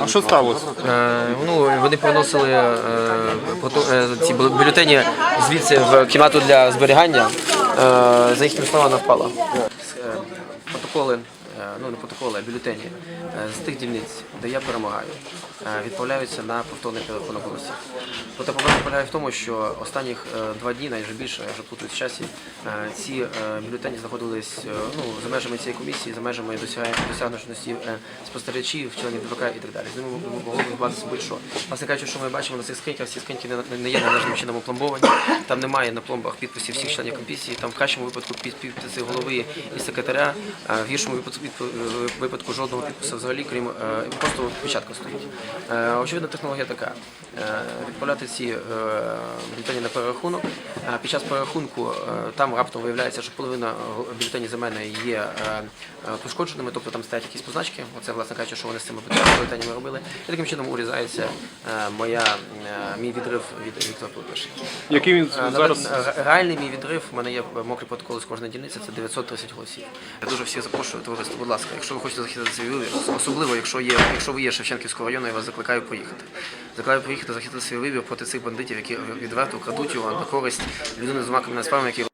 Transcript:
А що сталося? Е, ну, вони приносили е, е, ці бюлетені звідси в кімнату для зберігання. За їхніми словами, впала. Протоколи, ну не протоколи, а бюлетені з тих дільниць, де я перемагаю, відправляються на повторний перерахунок голосів. Проте проблема полягає в тому, що останніх е, два дні, навіть більше, я вже плутаюсь в часі, е, ці е, бюлетені знаходились е, ну, за межами цієї комісії, за межами досягненості е, спостерігачів, членів ДВК і так далі. З ними могло відбуватися будь-що. Власне кажучи, що ми бачимо на цих скриньках, ці скриньки не, є належним чином опломбовані, там немає на пломбах підписів всіх членів комісії, там в кращому випадку під- підписи голови і секретаря, в гіршому випадку, випадку жодного підпису взагалі, крім е, просто печатка стоїть. Е, Очевидно, технологія така. Е, Відправляти ці е, бюлетені на перерахунок. Під час перерахунку там раптом виявляється, що половина бюлетенів за мене є пошкодженими, тобто там стоять якісь позначки. Оце, власне кажучи, що вони з цими бюлетенями робили. І таким чином урізається моя, мій відрив від Віктора Пилипишина. Який він зараз Реальний мій відрив, у мене є мокрий протокол з кожної дільниці, це 930 голосів. Я дуже всіх запрошую, товариство, будь ласка, якщо ви хочете захистити свій вибір, особливо якщо є, якщо ви є Шевченківського району, вас закликаю поїхати. Закликаю поїхати захистити свій вибір проти цих бандитів, які відверто крадуть його на користь людини з маками справами, які